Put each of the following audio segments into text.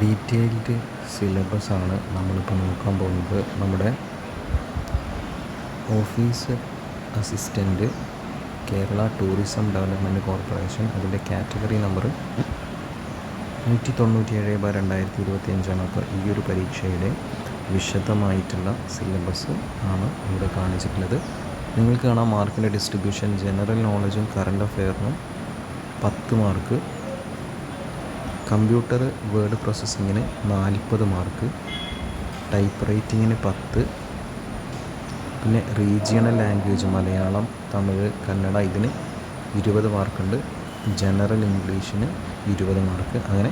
Detailed സിലബസാണ് നമ്മളിപ്പോൾ നോക്കാൻ പോകുന്നത്. നമ്മുടെ office assistant Kerala tourism development corporation അതിന്റെ കാറ്റഗറി നമ്പർ നൂറ്റി തൊണ്ണൂറ്റി ഏഴ് ബാർ രണ്ടായിരത്തി ഇരുപത്തി അഞ്ചാണ് അപ്പോൾ ഈ ഒരു പരീക്ഷയുടെ വിശദമായിട്ടുള്ള സിലബസ് ആണ് ഇവിടെ കാണിച്ചിട്ടുള്ളത്. നിങ്ങൾക്ക് കാണാം മാർക്കിന്റെ ഡിസ്ട്രിബ്യൂഷൻ ജനറൽ നോളജും കറണ്ട് അഫെയറിനും പത്ത് മാർക്ക് കമ്പ്യൂട്ടർ വേർഡ് പ്രോസസ്സിങ്ങിന് നാൽപ്പത് മാർക്ക് ടൈപ്പ് റൈറ്റിങ്ങിന് പത്ത് പിന്നെ റീജിയണൽ ലാംഗ്വേജ് മലയാളം തമിഴ് കന്നഡ ഇതിന് ഇരുപത് മാർക്കുണ്ട് ജനറൽ ഇംഗ്ലീഷിന് ഇരുപത് മാർക്ക് അങ്ങനെ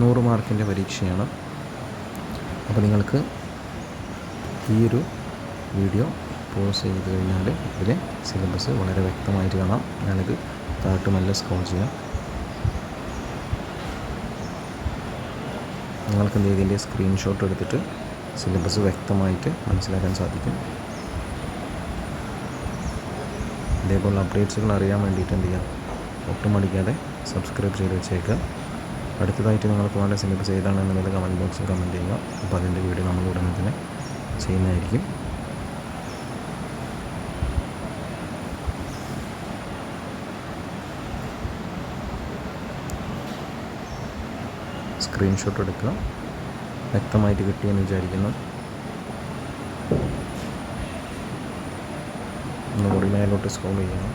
നൂറ് മാർക്കിന്റെ പരീക്ഷയാണ്. അപ്പോൾ നിങ്ങൾക്ക് ഈ ഒരു വീഡിയോ പോസ് ചെയ്ത് കഴിഞ്ഞാൽ ഇതിലെ സിലബസ് വളരെ വ്യക്തമായിട്ട് കാണാം. ഞാനിത് താട്ടുമല്ല സ്കോൾ ചെയ്യാം. നിങ്ങൾക്ക് എന്ത് ഇതിന്റെ സ്ക്രീൻഷോട്ട് എടുത്തിട്ട് സിലബസ് വ്യക്തമായിട്ട് മനസ്സിലാക്കാൻ സാധിക്കും. ഇതേപോലുള്ള അപ്ഡേറ്റ്സുകൾ അറിയാൻ വേണ്ടിയിട്ട് എന്ത് ചെയ്യാം? ഒട്ടും മടിക്കാതെ സബ്സ്ക്രൈബ് ചെയ്ത് വെച്ചേക്കുക. അടുത്തതായിട്ട് നിങ്ങൾക്ക് വേണ്ട സിലബസ് ഏതാണെന്നുള്ളത് കമന്റ് ബോക്സിൽ കമന്റ് ചെയ്യുക. അപ്പോൾ അതിന്റെ വീഡിയോ നമ്മൾ ഉടനെ തന്നെ ചെയ്യുന്നതായിരിക്കും. സ്ക്രീൻഷോട്ട് എടുക്കുക വ്യക്തമായിട്ട് കിട്ടിയെന്ന് വിചാരിക്കുന്നു ഒന്നുകൂടി മേലോട്ട് സ്ക്രോൾ ചെയ്യണം